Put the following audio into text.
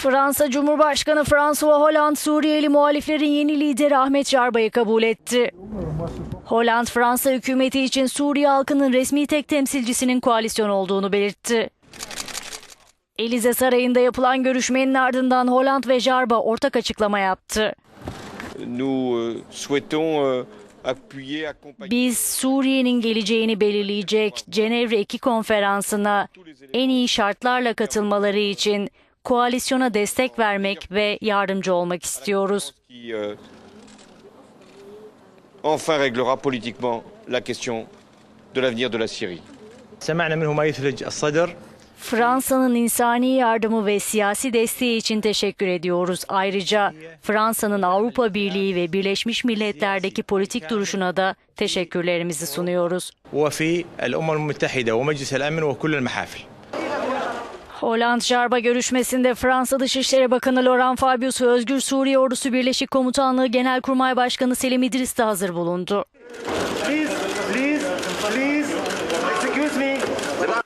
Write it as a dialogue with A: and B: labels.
A: Fransa Cumhurbaşkanı François Hollande Suriyeli muhaliflerin yeni lideri Ahmet Jarba'yı kabul etti. Hollande Fransa hükümeti için Suriye halkının resmi tek temsilcisinin koalisyon olduğunu belirtti. Elize Sarayı'nda yapılan görüşmenin ardından Hollande ve Jarba ortak açıklama yaptı.
B: Euh, euh,
A: Biz Suriye'nin geleceğini belirleyecek Cenevre 2 konferansına en iyi şartlarla katılmaları için koalisyona destek vermek ve yardımcı olmak istiyoruz.
B: qui euh, enfin réglera politiquement la question de l'avenir de la Syrie.
C: سمعنا منه ما يثلج الصدر
A: Fransa'nın insani yardımı ve siyasi desteği için teşekkür ediyoruz. Ayrıca Fransa'nın Avrupa Birliği ve Birleşmiş Milletler'deki politik duruşuna da teşekkürlerimizi sunuyoruz.
C: وفي الأمم المتحدة ومجلس الأمن وكل المحافل
A: Hollanda Jarba görüşmesinde Fransa Dışişleri Bakanı Laurent Fabius ve Özgür Suriye Ordusu Birleşik Komutanlığı Genelkurmay Başkanı Selim İdris de hazır bulundu. Please, please, please.